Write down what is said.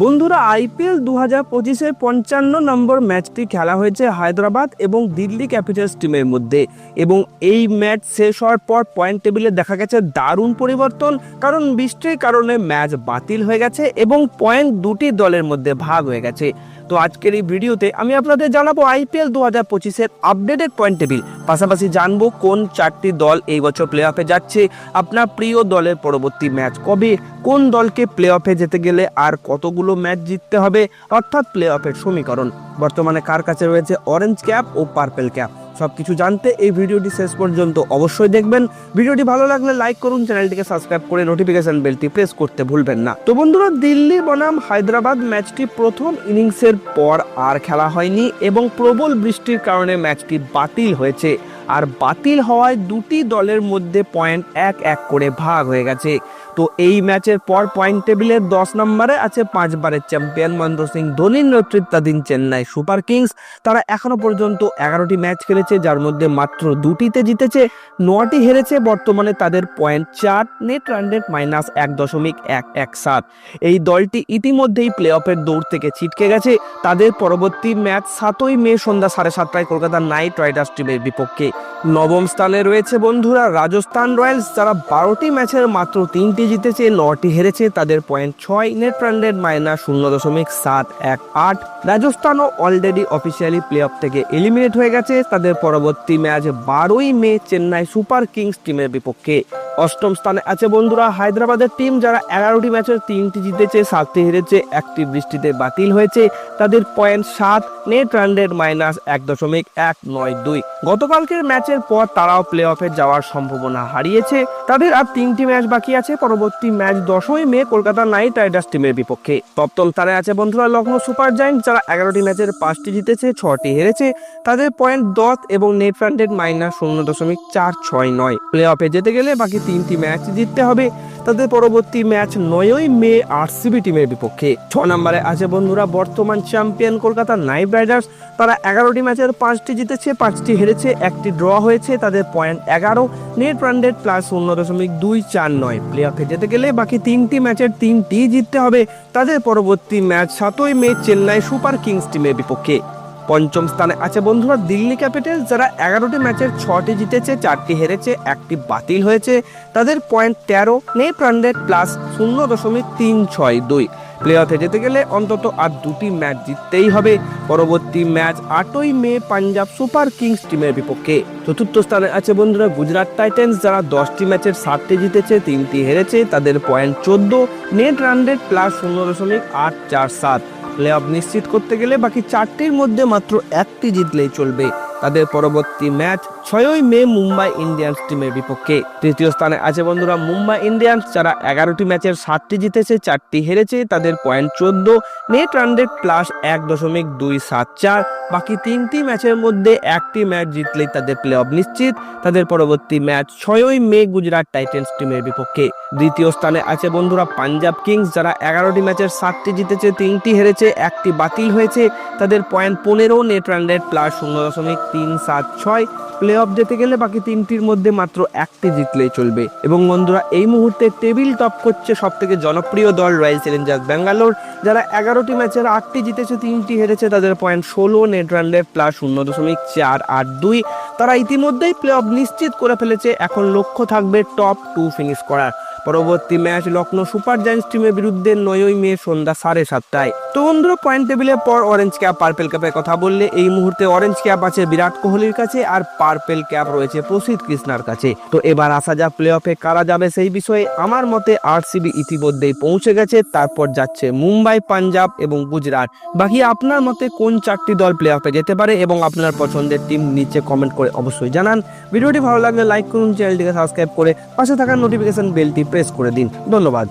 বন্ধুরা আইপিএল দু হাজার পঁচিশের পঞ্চান্ন নম্বর ম্যাচটি খেলা হয়েছে হায়দ্রাবাদ এবং দিল্লি ক্যাপিটালস টিমের মধ্যে এবং এই ম্যাচ শেষ হওয়ার পর পয়েন্ট টেবিলে দেখা গেছে দারুণ পরিবর্তন, কারণ বৃষ্টির কারণে ম্যাচ বাতিল হয়ে গেছে এবং পয়েন্ট দুটি দলের মধ্যে ভাগ হয়ে গেছে। তো আজকের এই ভিডিওতে আমি আপনাদের জানাব আইপিএল দু হাজার পঁচিশের আপডেটেড পয়েন্ট টেবিল। পাশাপাশি জানব কোন চারটি দল এই বছর প্লে অফে যাচ্ছে, আপনার প্রিয় দলের পরবর্তী ম্যাচ কবে, কোন দলকে প্লে অফে যেতে গেলে আর কতগুলো ম্যাচ জিততে হবে, অর্থাৎ প্লে অফের সমীকরণ। বর্তমানে কার কাছে রয়েছে অরেঞ্জ ক্যাপ ও পার্পেল ক্যাপ সবকিছু জানতে এই ভিডিওটি শেষ পর্যন্ত অবশ্যই দেখবেন। ভিডিওটি ভালো লাগলে লাইক করুন, চ্যানেলটিকে সাবস্ক্রাইব করে নোটিফিকেশন বেলটি প্রেস করতে ভুলবেন না। তো বন্ধুরা, দিল্লি বনাম হায়দ্রাবাদ ম্যাচটি প্রথম ইনিংসের পর আর খেলা হয়নি এবং প্রবল বৃষ্টির কারণে ম্যাচটি বাতিল হয়েছে। আর বাতিল হওয়ায় দুটি দলের মধ্যে পয়েন্ট এক এক করে ভাগ হয়ে গেছে। তো এই ম্যাচের পর পয়েন্ট টেবিলের দশ নম্বরে আছে পাঁচবারের চ্যাম্পিয়ন মহেন্দ্র সিং, ধোনির নেতৃত্বাধীন চেন্নাই সুপার কিংস। তারা এখনও পর্যন্ত এগারোটি ম্যাচ খেলেছে, যার মধ্যে মাত্র দুটিতে জিতেছে, নটি হেরেছে, বর্তমানে তাদের পয়েন্ট চার নেট রান রেট মাইনাস এক দশমিক এক এক সাত। এই দলটি ইতিমধ্যেই প্লে অফের দৌড় থেকে ছিটকে গেছে। তাদের পরবর্তী ম্যাচ সাতই মে সন্ধ্যা সাড়ে সাতটায় কলকাতা নাইট রাইডার্স টিমের বিপক্ষে। নবম স্থানে রয়েছে বন্ধুরা রাজস্থান রয়্যালস, যারা বারোটি ম্যাচের মাত্র তিনটি জিতেছে নটি হেরেছে তাদের পয়েন্ট ছয়, নেট রান মাইনাস শূন্য দশমিক সাত এক আট। রাজস্থানও অলরেডি অফিসিয়ালি প্লে অফ থেকে এলিমিনেট হয়ে গেছে। তাদের পরবর্তী ম্যাচ বারোই মে চেন্নাই সুপার কিংস টিমের বিপক্ষে। অষ্টম স্থানে আছে বন্ধুরা হায়দ্রাবাদের টিম যারা এগারোটি ম্যাচের তিনটি জিতেছে, সাতটি হেরেছে, একটি বৃষ্টিতে বাতিল হয়েছে। তাদের পয়েন্ট সাত, নেট রান রেট মাইনাস এক দশমিক এক নয় দুই। গতকালকের ম্যাচের পর তারাও প্লে অফে যাওয়ার সম্ভাবনা হারিয়েছে। তাদের আর তিনটি ম্যাচ বাকি আছে পরবর্তী ম্যাচ দশই মে কলকাতা নাইট রাইডার্স টিমের বিপক্ষে। তপ্তল তারা আছে বন্ধুরা লখনৌ সুপার জায়েন্ট, যারা এগারোটি ম্যাচের পাঁচটি জিতেছে, ছটি হেরেছে। তাদের পয়েন্ট দশ এবং নেট রান মাইনাস শূন্য দশমিক চার ছয় নয়। প্লে অফে যেতে গেলে বাকি তিনটি ম্যাচ জিততে হবে। তাদের পরবর্তী ম্যাচ নয়ই মে আরসিবি টিমের বিপক্ষে। ছ নম্বরে আছে বন্ধুরা বর্তমান চ্যাম্পিয়ন কলকাতা নাইট রাইডার্স। তারা এগারোটি ম্যাচের পাঁচটি জিতেছে, পাঁচটি হেরেছে, একটি ড্র হয়েছে, তাদের পয়েন্ট এগারো। নেট রান প্লাস শূন্য দশমিক দুই চার নয়। প্লে অফে যেতে গেলে বাকি তিনটি ম্যাচের তিনটি জিততে হবে। তাদের পরবর্তী ম্যাচ সাতই মে চেন্নাই সুপার কিংস টিমের বিপক্ষে। পঞ্চম স্থানে আছে বন্ধুরা দিল্লি ক্যাপিটালস, যারা এগারোটি ম্যাচের ছটি জিতেছে, চারটি হেরেছে, একটি বাতিল হয়েছে। তাদের পয়েন্ট তেরো নেট রান প্লাস শূন্য দশমিক তিন ছয় দুই। প্লে অফে যেতে গেলে অন্তত আর দুটি ম্যাচ জিততেই হবে। পরবর্তী ম্যাচ আটই মে পাঞ্জাব সুপার কিংস টিমের বিপক্ষে। চতুর্থ স্থানে আছে বন্ধুরা গুজরাট টাইটেন্স, যারা দশটি ম্যাচের সাতটি জিতেছে, তিনটি হেরেছে, তাদের পয়েন্ট চোদ্দ, নেট রান প্লাস শূন্য দশমিক আট চার সাত। প্লে অফ নিশ্চিত করতে গেলে বাকি চারটির মধ্যে মাত্র একটি জিতলেই চলবে। তাদের পরবর্তী ম্যাচ ছয়ই মে মুম্বাই ইন্ডিয়ান্স টিমের বিপক্ষে। তৃতীয় স্থানে আছে বন্ধুরা মুম্বাই ইন্ডিয়ান্স, যারা এগারোটি ম্যাচের সাতটি জিতেছে, চারটি হেরেছে, তাদের পয়েন্ট চোদ্দ, নেট রান রেট প্লাস এক দশমিক দুই সাত চার। বাকি তিনটি ম্যাচের মধ্যে একটি ম্যাচ জিতলেই তাদের প্লে অফ নিশ্চিত। তাদের পরবর্তী ম্যাচ ছয়ই মে গুজরাট টাইটেন্স টিমের বিপক্ষে। দ্বিতীয় স্থানে আছে বন্ধুরা পাঞ্জাব কিংস, যারা এগারোটি ম্যাচের সাতটি জিতেছে, তিনটি হেরেছে, একটি বাতিল হয়েছে। তাদের পয়েন্ট পনেরো, নেট রান রেট প্লাস শূন্য দশমিক তিন সাত ছয়। প্লে অফ যেতে গেলে বাকি তিনটির মধ্যে মাত্র একটি জিতলেই চলবে। এবং বন্ধুরা, এই মুহূর্তে টেবিল টপ করছে সব থেকে জনপ্রিয় দল রয়্যাল চ্যালেঞ্জার্স ব্যাঙ্গালোর যারা এগারোটি ম্যাচের আটটি জিতেছে, তিনটি হেরেছে, তাদের পয়েন্ট ষোলো, নেট রান রেট প্লাস শূন্য দশমিক চার আট দুই। তারা ইতিমধ্যেই প্লে অফ নিশ্চিত করে ফেলেছে। এখন লক্ষ্য থাকবে টপ টু ফিনিশ করার। পরবর্তী ম্যাচ লখনৌ সুপার জায়ান্টস টিমের বিরুদ্ধে নয়ই মে সন্ধ্যা সাড়ে সাতটায়। তো বন্ধুরা পয়েন্ট টেবিলের পর অরেঞ্জ ক্যাপ পার্পেল ক্যাপের কথা বললে এই মুহূর্তে অরেঞ্জ ক্যাপ আছে বিরাট কোহলির কাছে আর পার্পেল ক্যাপ রয়েছে প্রসিদ্ধ কৃষ্ণার কাছে। তো এবার আসা যাক প্লে অফে কারা যাবে সেই বিষয়ে। আমার মতে আরসিবি ইতিমধ্যেই পৌঁছে গেছে, তারপর যাচ্ছে মুম্বাই, পাঞ্জাব এবং গুজরাট। বাকি আপনার মতে কোন চারটি দল প্লে অফে যেতে পারে এবং আপনার পছন্দের টিম নিচে কমেন্ট করে অবশ্যই জানান। ভিডিওটি ভালো লাগলে লাইক করুন, চ্যানেলটিকে সাবস্ক্রাইব করে পাশে থাকা নোটিফিকেশন বেলটি প্রেস করে দিন। ধন্যবাদ।